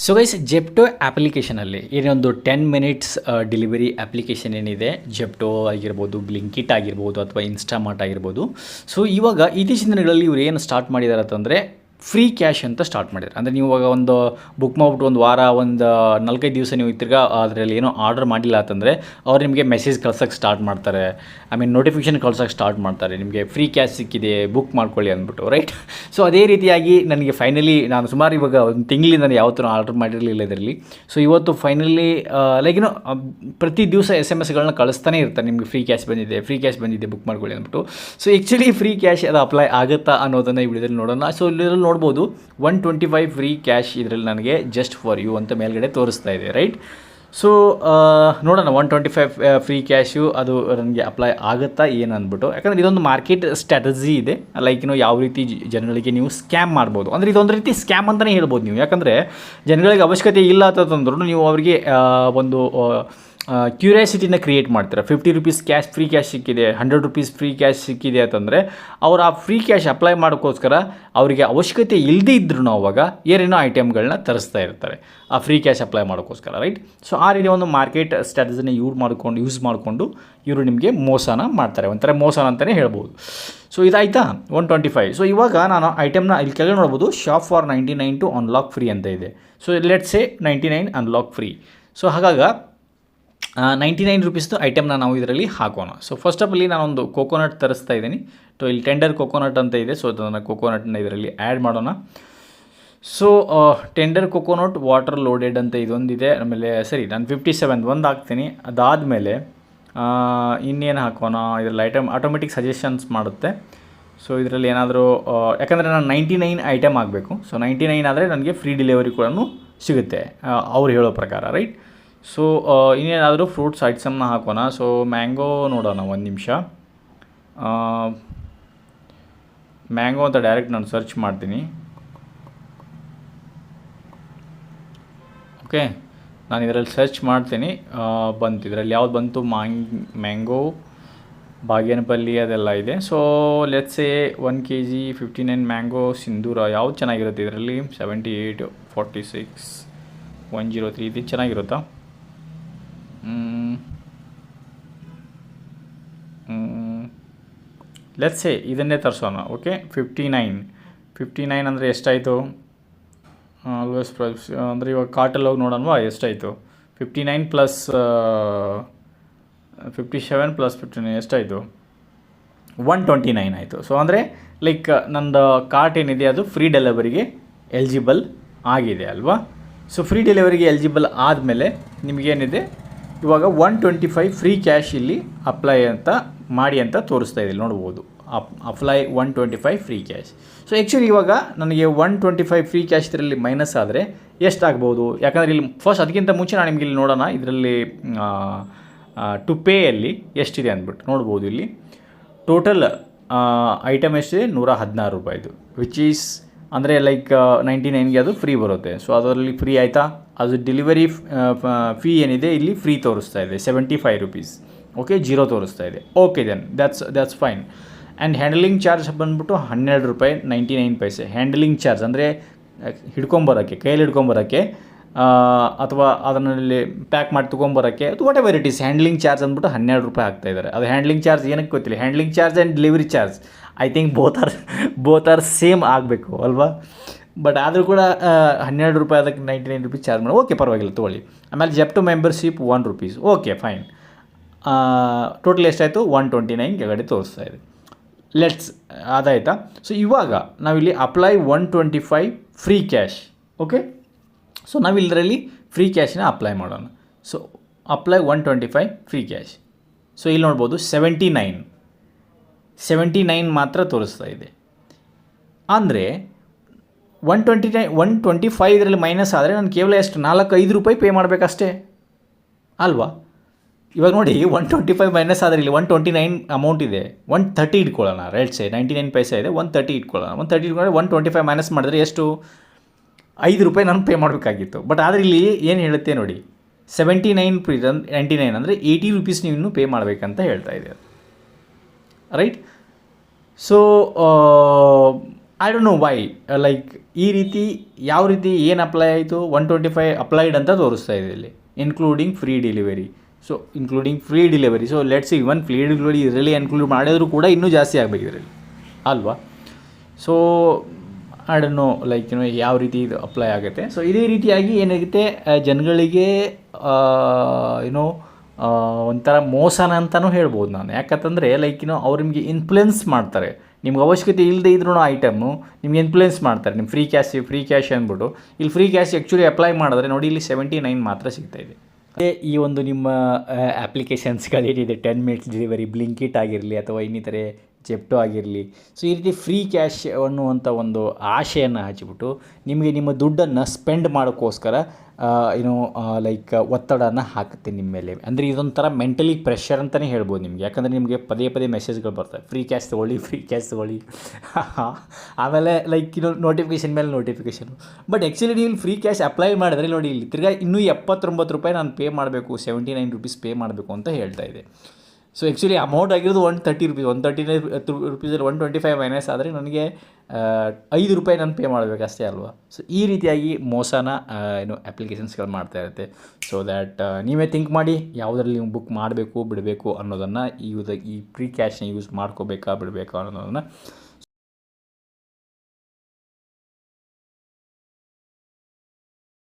So guys Zepto ಆ್ಯಪ್ಲಿಕೇಶನಲ್ಲಿ ಏನೊಂದು ten minutes delivery application ಏನಿದೆ. ಜೆಪ್ಟೋ ಆಗಿರ್ಬೋದು ಬ್ಲಿಂಕಿಟ್ ಆಗಿರ್ಬೋದು, ಅಥವಾ ಇನ್ಸ್ಟಾಮಾರ್ಟ್ ಆಗಿರ್ಬೋದು. ಸೊ ಇವಾಗ ಇತ್ತೀಚಿನ ದಿನಗಳಲ್ಲಿ ಇವರು ಏನು ಸ್ಟಾರ್ಟ್ ಮಾಡಿದ್ದಾರೆ ಅಂತಂದರೆ ಫ್ರೀ ಕ್ಯಾಶ್ ಅಂತ ಸ್ಟಾರ್ಟ್ ಮಾಡಿದ್ರು. ಅಂದರೆ ನೀವು ಇವಾಗ ಒಂದು ಬುಕ್ ಮಾಡಿಬಿಟ್ಟು ಒಂದು ವಾರ, ಒಂದು ನಾಲ್ಕೈದು ದಿವಸ ನೀವು ತಿರ್ಗಾ ಅದರಲ್ಲಿ ಏನೋ ಆರ್ಡರ್ ಮಾಡಿಲ್ಲ ಅಂತಂದರೆ ಅವ್ರು ನಿಮಗೆ ಮೆಸೇಜ್ ಕಳ್ಸೋಕ್ಕೆ ಸ್ಟಾರ್ಟ್ ಮಾಡ್ತಾರೆ. ಐ ಮೀನ್ ನೋಟಿಫಿಕೇಶನ್ ಕಳ್ಸೋಕ್ಕೆ ಸ್ಟಾರ್ಟ್ ಮಾಡ್ತಾರೆ. ನಿಮಗೆ ಫ್ರೀ ಕ್ಯಾಶ್ ಸಿಕ್ಕಿದೆ ಬುಕ್ ಮಾಡ್ಕೊಳ್ಳಿ ಅಂದ್ಬಿಟ್ಟು ರೈಟ್ ಸೊ ಅದೇ ರೀತಿಯಾಗಿ ನನಗೆ ಫೈನಲಿ ನಾನು ಸುಮಾರು ಇವಾಗ ಒಂದು ತಿಂಗಳಿಂದ ನಾನು ಯಾವತ್ತೂ ಆರ್ಡರ್ ಮಾಡಿರಲಿಲ್ಲ ಇದರಲ್ಲಿ. ಸೊ ಇವತ್ತು ಫೈನಲಿ ಲೈಕ್ ಏನೋ ಪ್ರತಿ ದಿವಸ ಎಸ್ ಎಂ ಎಸ್ಗಳನ್ನ ಕಳಿಸ್ತಾನೆ ಇರ್ತಾರೆ. ನಿಮಗೆ ಫ್ರೀ ಕ್ಯಾಶ್ ಬಂದಿದೆ ಫ್ರೀ ಕ್ಯಾಶ್ ಬಂದಿದೆ ಬುಕ್ ಮಾಡ್ಕೊಳ್ಳಿ ಅಂದ್ಬಿಟ್ಟು. ಸೊ ಆ್ಯಕ್ಚುಲಿ ಫ್ರೀ ಕ್ಯಾಶ್ ಅದು ಅಪ್ಲೈ ಆಗುತ್ತಾ ಅನ್ನೋದನ್ನು ವಿಡಿಯೋದಲ್ಲಿ ನೋಡೋಣ. ಸೊ ಇಲ್ಲಿ ನೋಡ್ಬೋದು. One twenty five free cash ಇದರಲ್ಲಿ ನನಗೆ ಜಸ್ಟ್ ಫಾರ್ ಯು ಅಂತ ಮೇಲ್ಗಡೆ ತೋರಿಸ್ತಾ ಇದೆ ರೈಟ್ ಸೊ ನೋಡೋಣ one twenty five free cash ಅದು ನನಗೆ ಅಪ್ಲೈ ಆಗುತ್ತಾ ಏನು ಅಂದ್ಬಿಟ್ಟು. ಯಾಕಂದರೆ ಇದೊಂದು ಮಾರ್ಕೆಟ್ ಸ್ಟ್ರಾಟಜಿ ಇದೆ. ಲೈಕ್ ಇನ್ನು ಯಾವ ರೀತಿ ಜನಗಳಿಗೆ ನೀವು ಸ್ಕ್ಯಾಮ್ ಮಾಡ್ಬೋದು. ಅಂದರೆ ಇದೊಂದು ರೀತಿ ಸ್ಕ್ಯಾಮ್ ಅಂತಲೇ ಹೇಳ್ಬೋದು ನೀವು. ಯಾಕಂದರೆ ಜನಗಳಿಗೆ ಅವಶ್ಯಕತೆ ಇಲ್ಲ ಅಂತಂದ್ರೂ ನೀವು ಅವರಿಗೆ ಒಂದು ಕ್ಯೂರಿಯಾಸಿಟಿನ ಕ್ರಿಯೇಟ್ ಮಾಡ್ತಾರೆ? Fifty rupees cash free cash ಸಿಕ್ಕಿದೆ ಹಂಡ್ರೆಡ್ ರುಪೀಸ್ ಫ್ರೀ ಕ್ಯಾಶ್ ಸಿಕ್ಕಿದೆ ಅಂತಂದರೆ, ಅವ್ರು ಆ ಫ್ರೀ ಕ್ಯಾಶ್ ಅಪ್ಲೈ ಮಾಡೋಕ್ಕೋಸ್ಕರ ಅವರಿಗೆ ಅವಶ್ಯಕತೆ ಇಲ್ಲದೇ ಇದ್ರೂ ಅವಾಗ ಏನೇನೋ ಐಟಮ್ಗಳನ್ನ ತರಿಸ್ತಾ ಇರ್ತಾರೆ. ಆ ಫ್ರೀ ಕ್ಯಾಶ್ ಅಪ್ಲೈ ಮಾಡೋಕ್ಕೋಸ್ಕರ ರೈಟ್ ಸೊ ಆ ರೀತಿ ಒಂದು ಮಾರ್ಕೆಟ್ ಸ್ಟ್ರಾಟಜಿನ ಯೂಸ್ ಮಾಡ್ಕೊಂಡು ಯೂಸ್ ಮಾಡಿಕೊಂಡು ಇವರು ನಿಮಗೆ ಮೋಸನ ಮಾಡ್ತಾರೆ. ಒಂಥರ ಮೋಸನ ಅಂತಲೇ ಹೇಳ್ಬೋದು. ಸೊ ಇದಾಯ್ತಾ? ಒನ್ ಟ್ವೆಂಟಿ ಫೈವ್ ಸೊ ಇವಾಗ ನಾನು ಐಟಮ್ನ ಇಲ್ಲಿ ಕೆಳಗೆ ನೋಡ್ಬೋದು. Shop for ninety nine to unlock free ಅಂತ ಇದೆ. So let's ninety nine unlock free so ಹಾಗಾಗ ninety nine ರುಪೀಸ್ದು ಐಟಮ್ನ ನಾವು ಇದರಲ್ಲಿ ಹಾಕೋಣ. ಸೊ ಫಸ್ಟ್ ಆಫ್ ಅಲ್ಲಿ ನಾನೊಂದು ಕೋಕೋನಟ್ ತರಿಸ್ತಾ ಇದ್ದೀನಿ. ಸೊ ಇಲ್ಲಿ ಟೆಂಡರ್ ಕೋಕೋನಟ್ ಅಂತ ಇದೆ. ಸೊ ಅದನ್ನು ಕೋಕೋನಟ್ನ ಇದರಲ್ಲಿ ಆ್ಯಡ್ ಮಾಡೋಣ. So tender coconut water loaded ಅಂತ ಇದೊಂದಿದೆ. ಆಮೇಲೆ, ಸರಿ, ನಾನು ಫಿಫ್ಟಿ ಸೆವೆನ್ ಒಂದು ಹಾಕ್ತೀನಿ. ಅದಾದಮೇಲೆ ಇನ್ನೇನು ಹಾಕೋಣ? ಇದರಲ್ಲಿ ಐಟಮ್ ಆಟೋಮೆಟಿಕ್ ಸಜೆಷನ್ಸ್ ಮಾಡುತ್ತೆ. ಸೊ ಇದರಲ್ಲಿ ಏನಾದರೂ ಯಾಕಂದರೆ ನಾನು ನೈಂಟಿ ನೈನ್ ಐಟಮ್ ಆಗಬೇಕು ಸೊ ನೈಂಟಿ ನೈನ್ ಆದರೆ ನನಗೆ ಫ್ರೀ ಡೆಲಿವರಿ ಕೂಡ ಸಿಗುತ್ತೆ. ಅವ್ರು ಹೇಳೋ ಪ್ರಕಾರ ರೈಟ್ ಸೊ ಇನ್ನೇನಾದರೂ ಫ್ರೂಟ್ಸ್ ಐಟಮ್ನ ಹಾಕೋಣ ಸೊ ಮ್ಯಾಂಗೋ ನೋಡೋಣ ಒಂದು ನಿಮಿಷ. ಮ್ಯಾಂಗೋ ಅಂತ ಡೈರೆಕ್ಟ್ ನಾನು ಸರ್ಚ್ ಮಾಡ್ತೀನಿ. ಓಕೆ ನಾನು ಇದರಲ್ಲಿ ಸರ್ಚ್ ಮಾಡ್ತೀನಿ. ಬಂತು. ಇದರಲ್ಲಿ ಯಾವ್ದು ಬಂತು? ಮ್ಯಾಂಗ್ ಮ್ಯಾಂಗೋ ಬಾಗೇನಪಲ್ಲಿ ಅದೆಲ್ಲ ಇದೆ. So let's one K G fifty nine mango Sindhura ಯಾವ್ದು ಚೆನ್ನಾಗಿರುತ್ತೆ? ಇದರಲ್ಲಿ seventy eight forty six one zero three ಇದು ಚೆನ್ನಾಗಿರುತ್ತಾ? ಲೆಟ್ಸೆ ಇದನ್ನೇ ತರಿಸೋಣ okay fifty nine fifty nine ಅಂದರೆ ಎಷ್ಟಾಯಿತು? ಆಲ್ವೇಸ್ ಪ್ರೈಸ್ ಅಂದರೆ ಇವಾಗ ಕಾರ್ಟಲ್ಲಿ ಹೋಗಿ ನೋಡೋಣವಾ, ಎಷ್ಟಾಯಿತು? Fifty nine plus fifty seven plus fifty nine ಎಷ್ಟಾಯಿತು? ಒನ್ ಟ್ವೆಂಟಿ ನೈನ್ ಆಯಿತು. ಸೊ ಅಂದರೆ ಲೈಕ್ ನಂದು ಕಾರ್ಟ್ ಏನಿದೆ, ಅದು ಫ್ರೀ ಡೆಲಿವರಿಗೆ ಎಲಿಜಿಬಲ್ ಆಗಿದೆ ಅಲ್ವಾ? ಸೊ ಫ್ರೀ ಡೆಲಿವರಿಗೆ ಎಲಿಜಿಬಲ್ ಆದಮೇಲೆ ನಿಮಗೇನಿದೆ? ಇವಾಗ one twenty five free cash ಇಲ್ಲಿ ಅಪ್ಲೈ ಅಂತ, ಮಾಡಿ ಅಂತ ತೋರಿಸ್ತಾ ಇದೆ. ನೋಡ್ಬೋದು. Up apply one twenty five free cash so actually ಇವಾಗ ನನಗೆ one twenty five free cash ಇದರಲ್ಲಿ ಮೈನಸ್ ಆದರೆ ಎಷ್ಟಾಗ್ಬೋದು? ಯಾಕಂದರೆ ಇಲ್ಲಿ ಫಸ್ಟ್ ಅದಕ್ಕಿಂತ ಮುಂಚೆ ನಾನು ನಿಮಗೆ ಇಲ್ಲಿ ನೋಡೋಣ. ಇದರಲ್ಲಿ ಟು ಪೇಯಲ್ಲಿ ಎಷ್ಟಿದೆ ಅಂದ್ಬಿಟ್ಟು ನೋಡ್ಬೋದು ಇಲ್ಲಿ. ಟೋಟಲ್ ಐಟಮ್ ಎಷ್ಟಿದೆ? ನೂರ ಹದಿನಾರು ರೂಪಾಯಿದು ವಿಚ್ ಈಸ್ ಅಂದರೆ ಲೈಕ್ ನೈಂಟಿ ನೈನ್ಗೆ ಅದು ಫ್ರೀ ಬರುತ್ತೆ. ಸೊ ಅದರಲ್ಲಿ ಫ್ರೀ ಆಯಿತಾ? ಅದು ಡೆಲಿವರಿ ಫೀ ಏನಿದೆ, ಇಲ್ಲಿ ಫ್ರೀ ತೋರಿಸ್ತಾ ಇದೆ seventy five rupees okay zero ತೋರಿಸ್ತಾ ಇದೆ. Okay then that's that's fine and handling charge ಬಂದ್ಬಿಟ್ಟು ಹನ್ನೆರಡು ರೂಪಾಯಿ ನೈಂಟಿ ನೈನ್ ಪೈಸೆ ಹ್ಯಾಂಡಲಿಂಗ್ ಚಾರ್ಜ್ ಅಂದರೆ, ಹಿಡ್ಕೊಂಬರೋಕ್ಕೆ, ಕೈಯಲ್ಲಿ ಹಿಡ್ಕೊಂಬರೋಕ್ಕೆ ಅಥವಾ ಅದರಲ್ಲಿ ಪ್ಯಾಕ್ ಮಾಡಿ ತೊಗೊಂಬರೋಕ್ಕೆ ಅದು whatever it is handling charge ಅಂದ್ಬಿಟ್ಟು ಹನ್ನೆರಡು ರೂಪಾಯಿ ಆಗ್ತಾ ಇದ್ದಾರೆ. ಅದು ಹ್ಯಾಂಡ್ಲಿಂಗ್ ಚಾರ್ಜ್ ಏನಕ್ಕೆ ಗೊತ್ತಿಲ್ಲ. Handling charge and delivery charge I think both are both are same ಆಗಬೇಕು, ಅಲ್ವಾ? ಬಟ್ ಆದರೂ ಕೂಡ ಹನ್ನೆರಡು ರೂಪಾಯಿ ಅದಕ್ಕೆ ನೈಂಟಿ ನೈನ್ ರುಪೀಸ್ ಚಾರ್ಜ್ ಮಾಡಿ. ಓಕೆ ಪರವಾಗಿಲ್ಲ, ತೊಗೊಳ್ಳಿ. ಆಮೇಲೆ to membership one rupees okay fine total ಎಷ್ಟಾಯಿತು? ಒನ್ ಟ್ವೆಂಟಿ ನೈನ್ ಕೆಳಗಡೆ ತೋರಿಸ್ತಾ ಇದೆ. ಲೆಟ್ಸ್ ಅದಾಯ್ತಾ? ಸೊ ಇವಾಗ ನಾವಿಲ್ಲಿ apply one twenty five free cash okay so ನಾವು ಇದರಲ್ಲಿ ಫ್ರೀ ಕ್ಯಾಶನ್ನ ಅಪ್ಲೈ ಮಾಡೋಣ. So apply one twenty five free cash so ಇಲ್ಲಿ ನೋಡ್ಬೋದು ಸೆವೆಂಟಿ ನೈನ್ ಸೆವೆಂಟಿ ನೈನ್ ಮಾತ್ರ ತೋರಿಸ್ತಾ ಇದೆ. ಅಂದರೆ one twenty nine one twenty five ಇದರಲ್ಲಿ ಮೈನಸ್ ಆದರೆ ನಾನು ಕೇವಲ ಎಷ್ಟು? ನಾಲ್ಕು ಐದು ರೂಪಾಯಿ ಪೇ ಮಾಡಬೇಕಷ್ಟೇ. ಅಲ್ವಾ? ಇವಾಗ ನೋಡಿ ಒನ್ ಟ್ವೆಂಟಿ ಫೈವ್ ಮೈನಸ್ ಆದರೆ ಇಲ್ಲಿ ಒನ್ ಟ್ವೆಂಟಿ ನೈನ್ ಅಮೌಂಟ್ ಇದೆ. ಒನ್ ತರ್ಟಿ ಇಟ್ಕೊಳ್ಳೋಣ. ರೈಟ್ ಸೇ ನೈಂಟಿ ನೈನ್ ಪೈಸೆ ಇದೆ ಒನ್ ತರ್ಟಿ ಇಟ್ಕೊಳ್ಳೋಣ. ಒನ್ ತರ್ಟಿ ಇಟ್ಕೊಂಡ್ರೆ ಒನ್ ಟ್ವೆಂಟಿ ಫೈವ್ ಮೈನಸ್ ಮಾಡಿದ್ರೆ ಎಷ್ಟು? ಐದು ರೂಪಾಯಿ ನಾನು ಪೇ ಮಾಡಬೇಕಾಗಿತ್ತು. ಬಟ್ ಆದರೆ ಇಲ್ಲಿ ಏನು ಹೇಳುತ್ತೆ ನೋಡಿ seventy nine free ninety nine ಅಂದರೆ ಏಯ್ಟಿ ರುಪೀಸ್ ನೀವು ಇನ್ನೂ ಪೇ ಮಾಡಬೇಕಂತ ಹೇಳ್ತಾ ಇದೆ right so I don't know why like ಈ ರೀತಿ ಯಾವ ರೀತಿ ಏನು ಅಪ್ಲೈ ಆಯಿತು? ಒನ್ ಟ್ವೆಂಟಿ ಫೈವ್ ಅಪ್ಲೈಡ್ ಅಂತ ತೋರಿಸ್ತಾ ಇದೆ ಇಲ್ಲಿ including free delivery so including free delivery so let's even free delivery ಇದರಲ್ಲಿ ಇನ್ಕ್ಲೂಡ್ ಮಾಡಿದರೂ ಕೂಡ ಇನ್ನೂ ಜಾಸ್ತಿ ಆಗಬೇಕು ಅಲ್ವಾ? ಸೊ ಐ ನೋ ಲೈಕ್ ಏನೋ ಯಾವ ರೀತಿ ಇದು ಅಪ್ಲೈ ಆಗುತ್ತೆ. ಸೊ ಇದೇ ರೀತಿಯಾಗಿ ಏನಾಗುತ್ತೆ ಜನಗಳಿಗೆ ಏನೋ ಒಂಥರ ಮೋಸನ ಅಂತಲೂ ಹೇಳ್ಬೋದು ನಾನು. ಯಾಕಂತಂದರೆ ಲೈಕ್ ಏನೋ ಅವ್ರು ನಿಮಗೆ ಇನ್ಫ್ಲುಯೆನ್ಸ್ ಮಾಡ್ತಾರೆ. ನಿಮ್ಗೆ ಅವಶ್ಯಕತೆ ಇಲ್ಲದೆ ಇದ್ರೂ ಐಟಮು ನಿಮ್ಗೆ ಇನ್ಫ್ಲುಯೆನ್ಸ್ ಮಾಡ್ತಾರೆ. ನಿಮ್ಮ ಫ್ರೀ ಕ್ಯಾಶ್ ಫ್ರೀ ಕ್ಯಾಶ್ ಅಂದ್ಬಿಟ್ಟು. ಇಲ್ಲಿ ಫ್ರೀ ಕ್ಯಾಶ್ ಆ್ಯಕ್ಚುಲಿ ಅಪ್ಲೈ ಮಾಡಿದ್ರೆ ನೋಡಿ, ಇಲ್ಲಿ ಸೆವೆಂಟಿ ನೈನ್ ಮಾತ್ರ ಸಿಗ್ತಾ ಇದೆ. ಅದೇ ಈ ಒಂದು ನಿಮ್ಮ ಆ್ಯಪ್ಲಿಕೇಶನ್ಸ್ಗಳೇನಿದೆ ಟೆನ್ ಮಿನಿಟ್ಸ್ ಡೆಲಿವರಿ ಬ್ಲಿಂಕಿಟ್ ಆಗಿರಲಿ ಅಥವಾ ಇನ್ನಿತರೆ ಜೆಪ್ಟೋ ಆಗಿರಲಿ. ಸೊ ಈ ರೀತಿ ಫ್ರೀ ಕ್ಯಾಶ್ ಅನ್ನುವಂಥ ಒಂದು ಆಶೆಯನ್ನು ಹಚ್ಚಿಬಿಟ್ಟು ನಿಮಗೆ ನಿಮ್ಮ ದುಡ್ಡನ್ನು ಸ್ಪೆಂಡ್ ಮಾಡೋಕ್ಕೋಸ್ಕರ ಏನು ಲೈಕ್ ಒತ್ತಡನ ಹಾಕುತ್ತೆ ನಿಮ್ಮ ಮೇಲೆ. ಅಂದರೆ ಇದೊಂಥರ ಮೆಂಟಲಿ ಪ್ರೆಷರ್ ಅಂತಲೇ ಹೇಳ್ಬೋದು ನಿಮಗೆ. ಯಾಕಂದರೆ ನಿಮಗೆ ಪದೇ ಪದೇ ಮೆಸೇಜ್ಗಳು ಬರ್ತವೆ. ಫ್ರೀ ಕ್ಯಾಶ್ ತೊಗೊಳ್ಳಿ ಫ್ರೀ ಕ್ಯಾಶ್ ತೊಗೊಳ್ಳಿ. ಆಮೇಲೆ ಲೈಕ್ ಇನ್ನು ನೋಟಿಫಿಕೇಷನ್ ಮೇಲೆ ನೋಟಿಫಿಕೇಷನ್ ಬಟ್ ಆ್ಯಕ್ಚುಲಿ ನೀವು ಫ್ರೀ ಕ್ಯಾಶ್ ಅಪ್ಲೈ ಮಾಡಿದ್ರೆ ನೋಡಿ ಇಲ್ಲಿ ತಿರ್ಗಾ ಇನ್ನೂ ಎಪ್ಪತ್ತೊಂಬತ್ತು ರೂಪಾಯಿ ನಾನು ಪೇ ಮಾಡಬೇಕು ಸೆವೆಂಟಿ ನೈನ್ ರುಪೀಸ್ ಪೇ ಮಾಡಬೇಕು ಅಂತ ಹೇಳ್ತಾ ಇದೆ. ಸೊ ಆ್ಯಕ್ಚುಲಿ ಅಮೌಂಟ್ ಆಗಿರೋದು one thirty rupees one thirty ರುಪೀಸಲ್ಲಿ one twenty five minus ಆದರೆ ನನಗೆ ಐದು ರೂಪಾಯಿ ನಾನು ಪೇ ಮಾಡಬೇಕು ಅಷ್ಟೇ ಅಲ್ವಾ? ಸೊ ಈ ರೀತಿಯಾಗಿ ಮೋಸನ ಏನು ಅಪ್ಲಿಕೇಶನ್ಸ್ಗಳು ಮಾಡ್ತಾ ಇರುತ್ತೆ. ಸೊ ದ್ಯಾಟ್ ನೀವೇ ಥಿಂಕ್ ಮಾಡಿ, ಯಾವುದರಲ್ಲಿ ನೀವು ಬುಕ್ ಮಾಡಬೇಕು, ಬಿಡಬೇಕು ಅನ್ನೋದನ್ನು ಈ ಈ ಪ್ರೀ ಕ್ಯಾಶ್ನ ಯೂಸ್ ಮಾಡ್ಕೋಬೇಕಾ, ಬಿಡಬೇಕಾ ಅನ್ನೋದನ್ನು